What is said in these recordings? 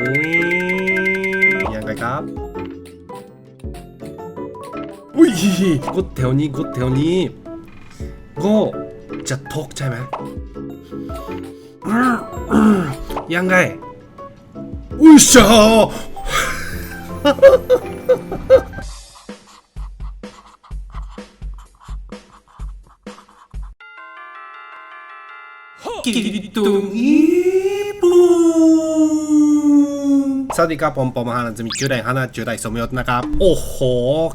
อุ้ยยังไงครับ อุ้ยกดแถวนี้กดแถวนี้ก็จะทกใช่ไหมยังไงอุ้ยชากิตุงญี่ปุ่น สวัสดีครับผมผมฮานาจะมีจุดใดฮานาจุดใดสมยศนะครับ โอ้โห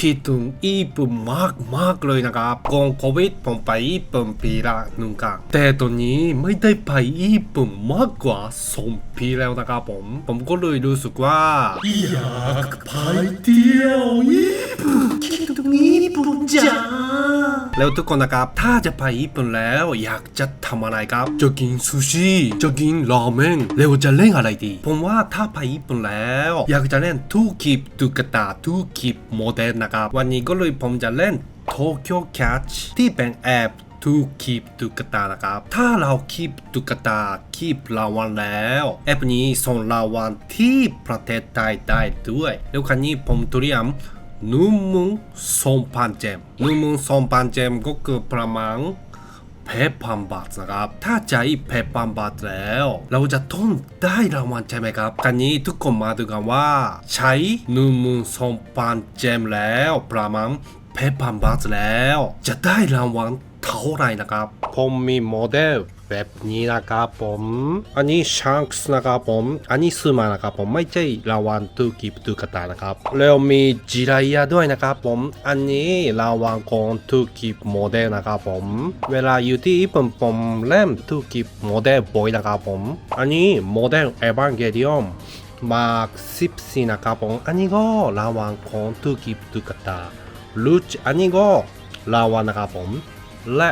คิดถึงญี่ปุ่นมากมากเลยนะครับก่อนโควิดผมไปญี่ปุ่นปีละหนึ่งครั้งแต่ตอนนี้ไม่ได้ไปญี่ปุ่นมากกว่าสองปีแล้วนะครับผม ผมก็เลยรู้สึกว่าอยากไปเที่ยวญี่ปุ่นคิดถึงญี่ปุ่นจ้าแล้วทุกคนนะครับ ถ้าจะไปญี่ปุ่นแล้วอยากจะทำอะไรครับ จะกินซูชิ จะกินราเมงแล้วจะเล่นอะไรดี ผมว่าถ้าไปญี่ปุ่นแล้ว อยากจะเล่นทุกคลิปตุ๊กตาทุกคลิปโมเดลนะครับ วันนี้ก็เลยผมจะเล่น Tokyo Catch ที่เป็นแอปทุกคลิปตุ๊กตานะครับ ถ้าเราคลิปตุ๊กตาคลิปรางวัลแล้ว แอปนี้ส่งรางวัลที่ประเทศไทยได้ด้วย แล้วครั้นี้ผมเตรียมหนึ่งหมื่นสองพันเจมหนึ่งหมื่นสองพันเจมก็คือประมาณ แปดพันบาทนะครับ ถ้าใจแปดพันบาทแล้ว เราจะต้องได้รางวัลใช่ไหมครับกันนี้ทุกคนมาดูกันว่า ใช้หนึ่งหมื่นสองพันเจมแล้วประมาณแปดพันบาทแล้ว จะได้รางวัลเท่าไหร่นะครับ ผมมีโมเดล แบบนี้นะครับผม อันนี้ชังค์ส์นะครับผม อันนี้ซื้อมานะครับผม ไม่ใช่ราวัลตุกิบตุกตานะครับแล้วมีจิรายาด้วยนะครับผม อันนี้ราวัลของตุกิบโมเดลนะครับผม เวลาอยู่ที่ญี่ปุ่นผมเล่นตุกิบโมเดลบ่อยนะครับผม อันนี้โมเดลเอวานเกเดียมมาร์ค14นะครับผม อันนี้ก็ราวัลของตุกิบตุกตาลูชอันนี้ก็ราวัลนะครับผมและ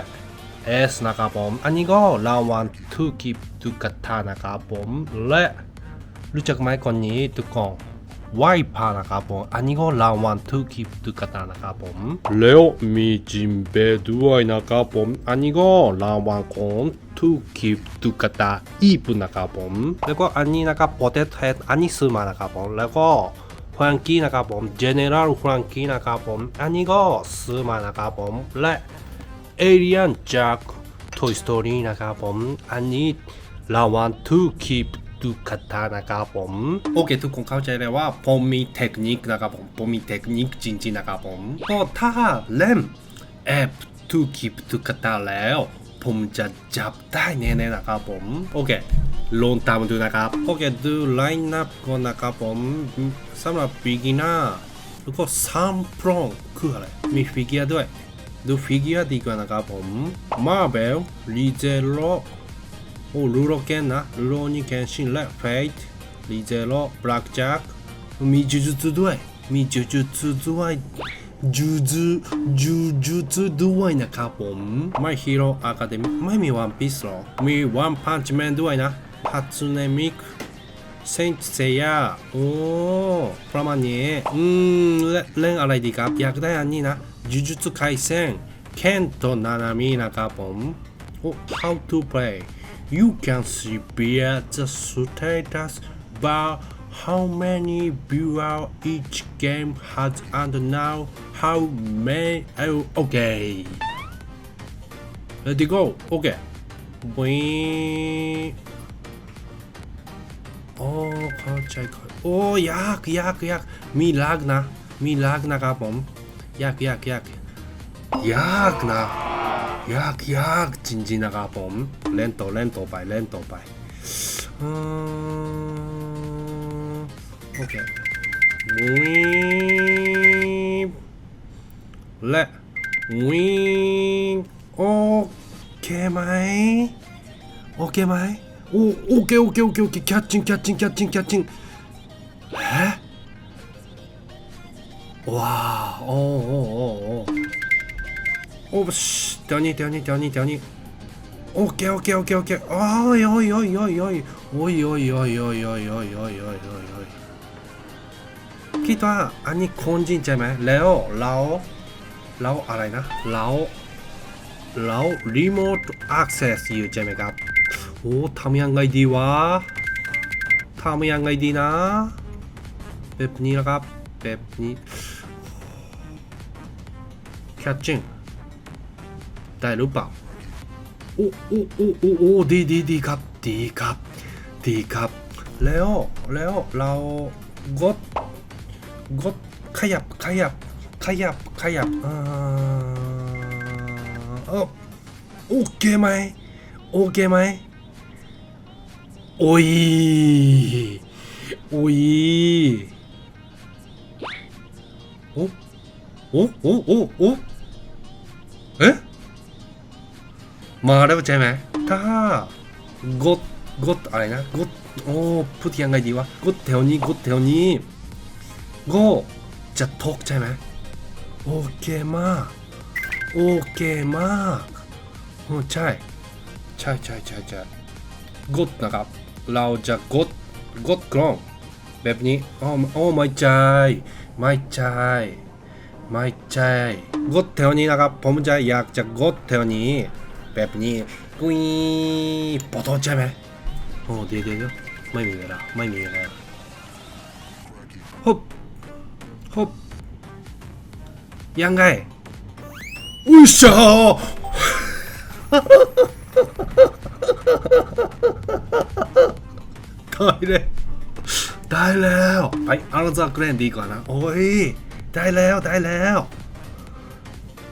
S นะครับผม อันนี้ก็รางวัลทุกิบทุกตานะครับผม และรู้จักไหมคนนี้ทุกคนไวพานะครับผม อันนี้ก็รางวัลทุกิบทุกตานะครับผม แล้วมีจิมเบด้วยนะครับผม อันนี้ก็รางวัลของทุกิบทุกตาญี่ปุ่นนะครับผม แล้วก็อันนี้นะครับ potato head อันนี้ซื้อมานะครับผม แล้วก็ฟรังกี้นะครับผม General ฟรังกี้นะครับผม อันนี้ก็ซื้อมานะครับผม และ เอเลียนจาก Toy Story นะครับผม อันนี้รางวัลทูคีปดูคาตานะครับผมโอเคทุกคนเข้าใจเลยว่าผมมีเทคนิคนะครับผมผมมีเทคนิคจริงๆนะครับผมก็ถ้าเล่นแอปทูคีปดูคาตาแล้ว ผมจะจับได้แน่ๆนะครับผมโอเคลองตามดูนะครับโอเคดูไลน์นับก่อนนะครับผมสำหรับ beginner แล้วก็3 p r o n คืออะไร มีฟิกเกอร์ด้วย ดูฟิกเกอร์ดีกว่านะครับผมมาเบลรีเจโรโอ้ลูโรเกนนะลูโรนี่แคนชินและเฟตรีเจโรแบล็กแจ็คมีจูจูจูด้วยมีจูจูจูด้วยจูจูจูจูจูด้วยนะครับผมไม่ฮีโร่อะคาเดมี่ไม่มีวันพีซหรอกมีวันพันช์แมนด้วยนะฮัตสึเนมิกเซนเซียโอ้ประมาณนี้อืมเล่นอะไรดีครับ อยากได้อันนี้นะ ยูจุตไคเซนเคนโตนานามินะครับผมโอ้ how to play you can see beer the status bar how many viewer each game has and now how many oh, okay let's go okay we โอ้เข้าใจเข้าโอ้ยากยากยากมีลากนะ มีลากนะครับผม ยากยากยากยากนะยากยากจริงๆนะครับผมเล่นต่อเล่นต่อไปเล่นต่อไปโอเควิยและวิยโอเคไหมโอเคไหมโอโอเคโอเคโอเคโอเคแคทชิงแคทชิงแคทชิงแคทชิงฮะ わあおーおーおーおーおしเดี๋ยวนี้เดี๋ยวนี้เดี๋ยวนี้เดี๋ยวนี้โอเคโอเคโอเคโอเคโอ้ยโอ้ยโอ้ยโอ้ยโอ้ยโอ้ยโอ้ยโอ้ยโอ้ยโอ้ยโอ้ยโอ้ยโอ้ยโอ้ยโอ้ยคิดว่าอันนี้คนจริงใช่ไหมแล้วเราเราอะไรนะเราเรารีโมท access อยู่ใช่ไหมครับ โอ้ทำยังไงดีวะ ทำยังไงดีนะ แบบนี้นะครับ แบบนี้แคชชิ่งได้หรือเปล่าโอ้โอ้โอ้โอ้โอ้ดีดีดีครับ ดีครับ ดีครับ แล้วแล้วเรากดกดขยับขยับ ขยับขยับอ่าเออโอเคไหมโอเคไหมโอ้ยโอ้ย โอ้โอ้โอ้โอ้โอ้เอ๊ะมาแล้วใช่ไหมถ้ากดกดอะไรนะกดโอ้พูดยังไงดีวะกดแถวนี้กดแถวนี้ก็จะทกใช่ไหมโอเคมากโอเคมากโอ้ใช่ใช่ใช่ใช่ใช่กดนะครับ เราจะกดกดกล้องแบบนี้โอ้โอ้ไม่ใช่ ไม่ใช่ไม่ใช่กดแถวนี้นะครับ ผมจะอยากจะกดแถวนี้ แบบนี้กุยปอดใช่ไหมโอ้เดี๋ยวเดี๋ยวเดี๋ยวไม่มีเวลาไม่มีเวลาฮบฮบยังไงอุ้ยชาได้แล้ว ได้แล้ว ไปเอาราซาเกรนดีกว่านะ โอ้ย ได้แล้วได้แล้ว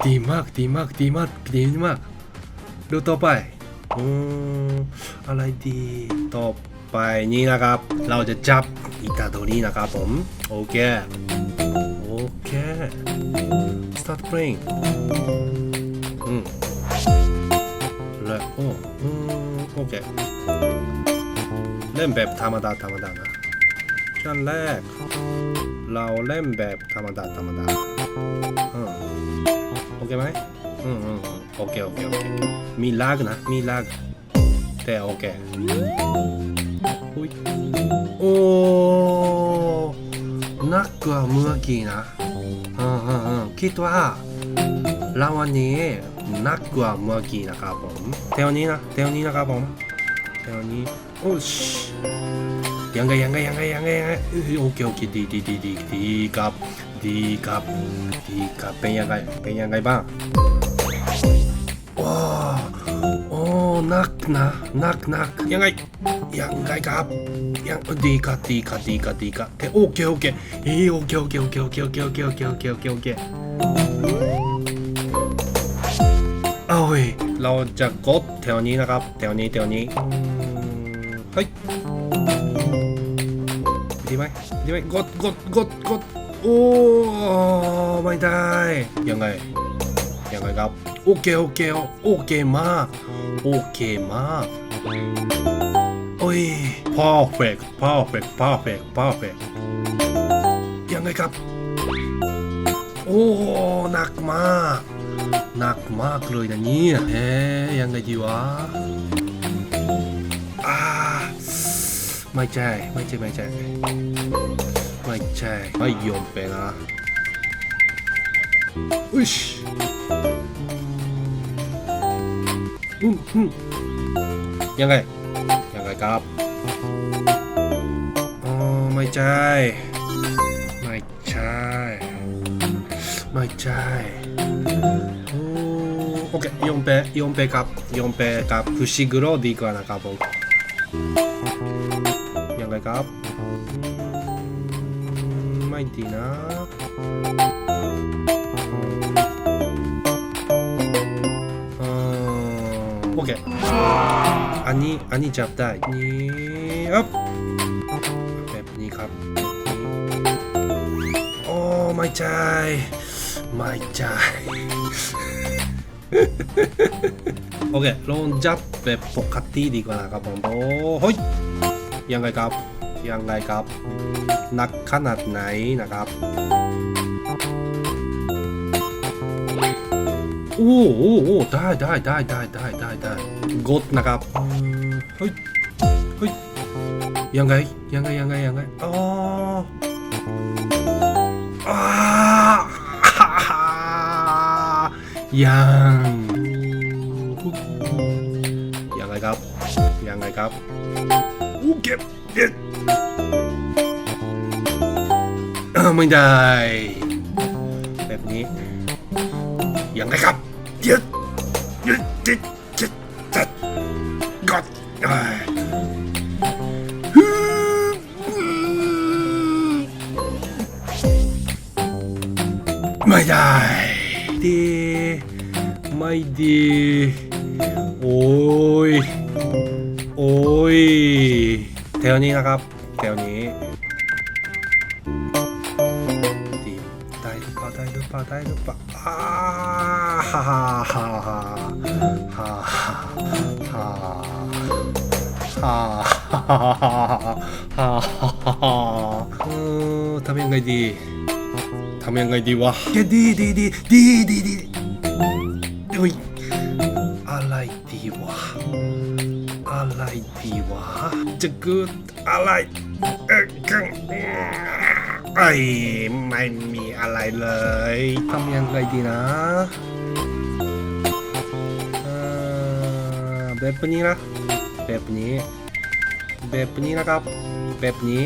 ดีมากดีมากดีมากดีมาก ดูต่อไปอืมอะไรดีต่อไปนี้นะครับ เราจะจับอิตาโดรีนะครับผม โอเค โอเค start playing อืมแล้วโอ้อืมโอเค เล่นแบบธรรมดาธรรมดานะ ชั้นแรก เราเล่นแบบธรรมดาธรรมดาโอเคไหมอืมอืมโอเคโอเคโอเค มีลากนะ มีลาก แต่โอเคอุ๊ยโอ้นักกว่าเมื่อกี้นะอืมอืมอืมคิดว่าเราวันนี้นักกว่าเมื่อกี้นะครับผมเท่านี้นะเท่านี้นะครับผมเท่านี้โอ้ช ยังไงยังไงยังไงยังไงยังไงโอเคโอเคดีดีดีดีดีครับดีครับดีครับเป็นยังไงเป็นยังไงบ้างว้าวโอ้นักนะนักนักยังไงยังไงครับยังดีครับดีครับดีครับดีครับเอ้ยโอเคโอเคเอ้ยโอเคโอเคโอเคโอเคโอเคโอเคโอเคโอเคโอเคโอเคเอาเว้ยเราจะกดแถวนี้นะครับแถวนี้แถวนี้อืมเฮ้ย ไหมดีไหมกดกดกดกดโอ้ไม่ได้ยังไงยังไงครับโอเคโอเคโอเคมากโอเคมากโอ้ย perfect perfect perfect perfect ยังไงครับ โอ้หนักมากหนักมากเลยนะเนี่ยเอ๊ยยังไงดีวะ ไม่ใช่ ไม่ใช่ ไม่ใช่ ไม่ใช่ ไม่ยอมไปนะอุชอืมอืมยังไง ยังไงครับอ๋อไม่ใช่ ไม่ใช่ ไม่ใช่โอ้โอเค4เป4เปครับ4เปกับฟุชิグロดีกว่านะครับผม ไงครับอืมไม่ดีนะอโอเคอันนี้อันนี้จับได้นี่อ๊บแบบนี้ครับโอ้ไม่ใช่ไม่ใช่โอเคลองจับแบบปกติดีกว่านะครับผมโอ้ย ยังไงครับยังไงครับหนักขนาดไหนนะครับโอ้โอ้โอ้ได้ได้ได้ได้ได้ได้ได้กดนะครับเฮ้ยเฮ้ยยังไงยังไงยังไงยังไงอ๋ออ่ายัง ครับ ยังไงครับอเคเด็ดเอ้าไม่ได้ แบบนี้ ยังไงครับเยึดเยึดยึดยึดยึดกดเอ้ไม่ได้ดีไม่ดี โอ้ย วนี้นะครับแถวนี้ดีได้หรือเปล่าได้หรือเปล่าได้หรือเปล่าอ้าฮ่าฮ่าฮ่าฮ่าฮ่าฮ่าฮ่าฮ่าเออทำยังไงดีทำยังไงดีวะดีดีดีดีดีดีดีเฮ้ยอะไรดีวะอะไรดีวะจะเกิด อะไรเออกันไอ้ไม่มีอะไรเลยทำยังไงดีนะเอ่อแบบนี้นะแบบนี้แบบนี้นะครับแบบนี้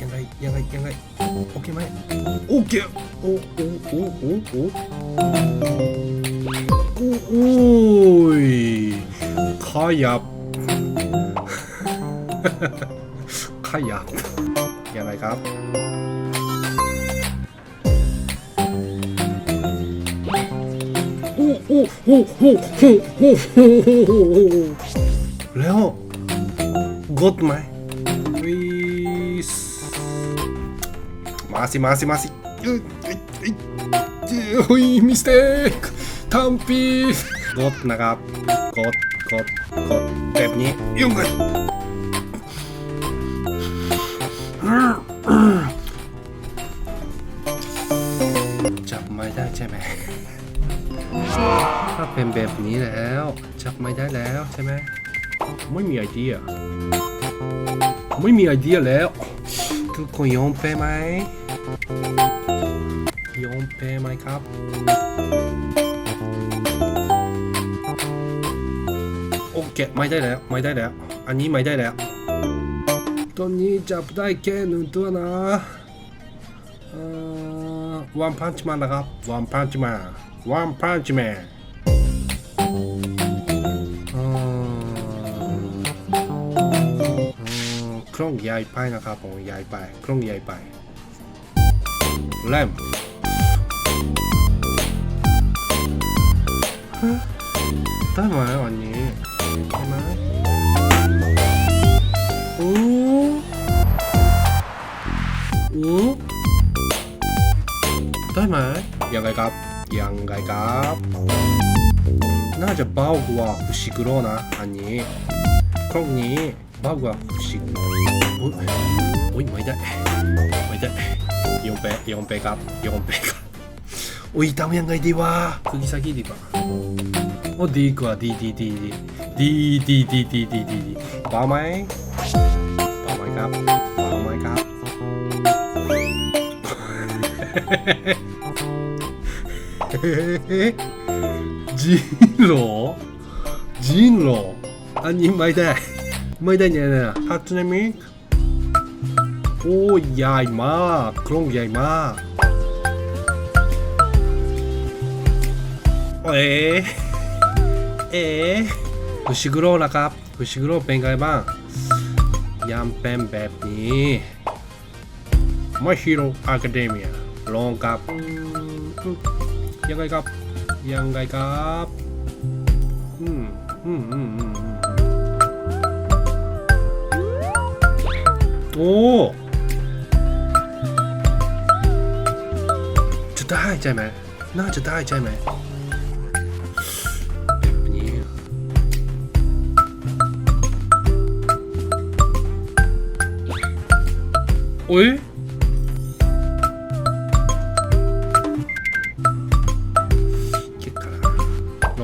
ยังไงยังไงยังไงโอเคไหมโอเคโอ้โอ้โอ้โอ้โอ้โอ้โอ้ยขยับ ขยับยังไงครับอู้อู้อู้อู้อู้อู้อู้แล้วกดไหมวิสมาสิมาสิมาสิเอ้ยเอ้ยเอ้ยเฮ้ยมิสเตคทำปีกดนะครับกดกดกดแบบนี้ยุ่งกัน จับไม่ได้ใช่ไหมถ้าเป็นแบบนี้แล้ว จับไม่ได้แล้วใช่ไหมไม่มีไอเดียไม่มีไอเดียแล้ว ทุกคนยอมแพ้ไหมยอมแพ้ไหมครับโอเคไม่ได้แล้วไม่ได้แล้ว อันนี้ไม่ได้แล้ว ตอนนี้จับได้แค่หนึ่งตัวนะวันพันช์แมนนะครับวันพันช์แมนวันพันช์แมนเครื่องใหญ่ไปนะครับผมใหญ่ไปเครื่องใหญ่ไปแรมได้ไหมอันนี้ ยังไงครับ ยังไงครับ น่าจะเบากว่าฟุชิกุโร่นะอันนี้ครองนี้เบากว่าฟุชิกุโร่โอ้ยโอ้ยไม่ได้ไม่ได้ยองเปยองเปครับยองเปครับโอ้ยทำยังไงดีวะ釘先ดีกว่าโอ้ดีกว่าดีดีดีดีดีดีดีดีดีดีเบาไหมเปล่าไหมครับเปล่าไหมครับ จริงเหรอจริงเหรออันนี้ไม่ได้ ไม่ได้เนี่ยนะฮัตเนมิกโอ้ใหญ่มากโครงใหญ่มากเอ๋เอ๋ฟุชิกุโร่นะครับฟุชิกุโร่เป็นไงบ้างยามเป็นแบบนี้มาฮิโร่อะคาเดมีลองกับ ยังไงครับ ยังไงครับอืมอืมอืมอืมอืมโอ้จะได้ใช่ไหมน่าจะได้ใช่ไหมแบบนี้อุ้ย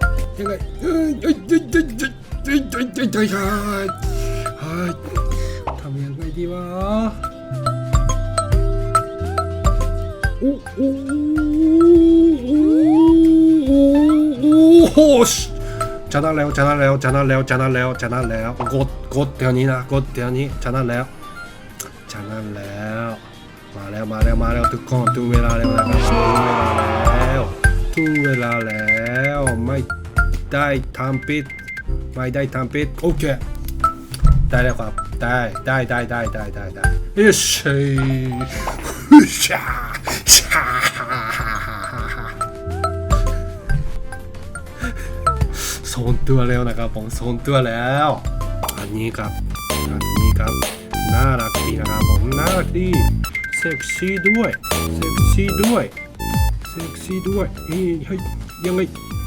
เอ้ยเอ้ยเอ้ยเอ้ยเฮ้ยทำยังไงดีวะโอ้โอ้โอ้โอ้ชชนะแล้วชนะแล้วชนะแล้วชนะแล้วชนะแล้วกดกดเดี๋ยวนี้นะกดเดี๋ยวนี้ชนะแล้ว มาแล้วมาแล้วทุกคนถึงเวลาแล้วนะครับถึงเวลาแล้วถึงเวลาแล้วไม่ได้ทำผิดไม่ได้ทำผิดโอเคได้แล้วครับได้ได้ได้ได้ได้ได้ได้เฮ้ยฮึชาชาโซนตัวแล้วนะครับผมโซนตัวแล้ว อันนี้ครับอันนี้ครับน่ารักดีนะครับผมน่ารักดี เซ็กซี่ด้วยเซ็กซี่ด้วยเซ็กซี่ด้วยเฮ้ยยยังไง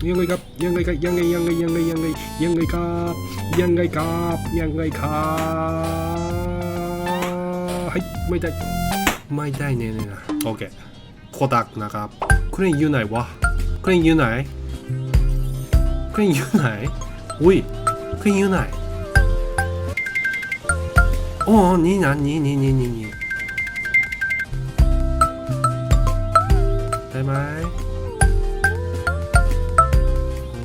ยังไงครับยังไงครับยังไงยังไงยังไงยังไงยังไงครับยังไงครับยังไงครับเฮ้ยไม่ได้ไม่ได้เนี่ยนะโอเคโคดักนะครับเครื่องอยู่ไหนวะเครื่องอยู่ไหนเครื่องอยู่ไหนอุ้ยเครื่องอยู่ไหนโอ้นี่นะนี่นี่นี่นี่ ไหมอ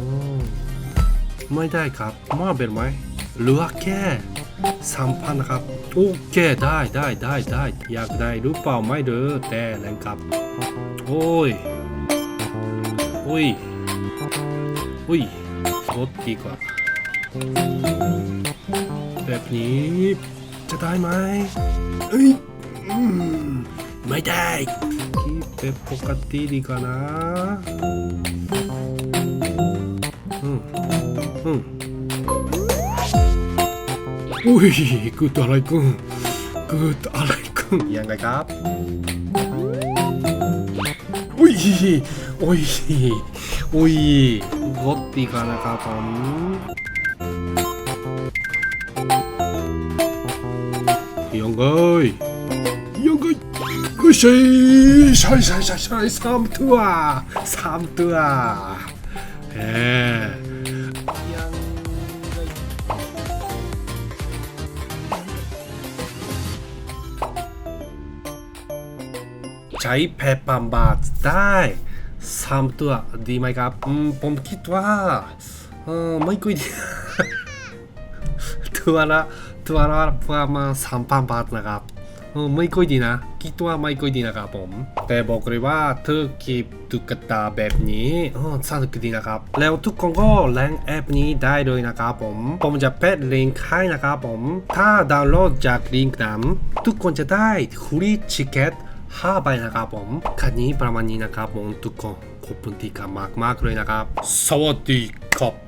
ไม่ได้ครับมาเป็นไหมเหลือแค่สามพันนะครับ โอเคได้ได้ได้ได้ อยากได้หรือเปล่าไม่เด้อแต่แล้วครับ โอ้ย โอ้ย โอ้ยกดดีกว่า แบบนี้จะได้ไหมเอ้ยไม่ได้ ってポカティリかなうんうんอุ้ยกูตัวอะไรกูกูตัวอะไรกูยังไงครับอุ้ยอุ้ยอุ้ยรถดีกันนะครับผมยังไง ก็ใช่ใช่ใช่ใช่ใช่สามตัวสามตัวเฮ้ยังใช้แพรปัมบาทได้สามตัวดีไหมครับอืมผมคิดว่าเออไม่ค่อยดีตัวละตัวละประมาณสามพันบาทนะครับ ออไม่ค่อยดีนะ คิดว่าไม่ค่อยดีนะครับผม แต่บอกเลยว่าเธอเก็บตุ๊กตาแบบนี้ออสนุกดีนะครับ แล้วทุกคนก็แรงแอปนี้ได้เลยนะครับผม ผมจะแปะลิงก์ให้นะครับผม ถ้าดาวน์โหลดจากลิงก์นั้นทุกคนจะได้ฟรีชิคเก็ต5ใบนะครับผมคันนี้ประมาณนี้นะครับผมทุกคนขอบคุณที่กันมากๆเลยนะครับ สวัสดีครับ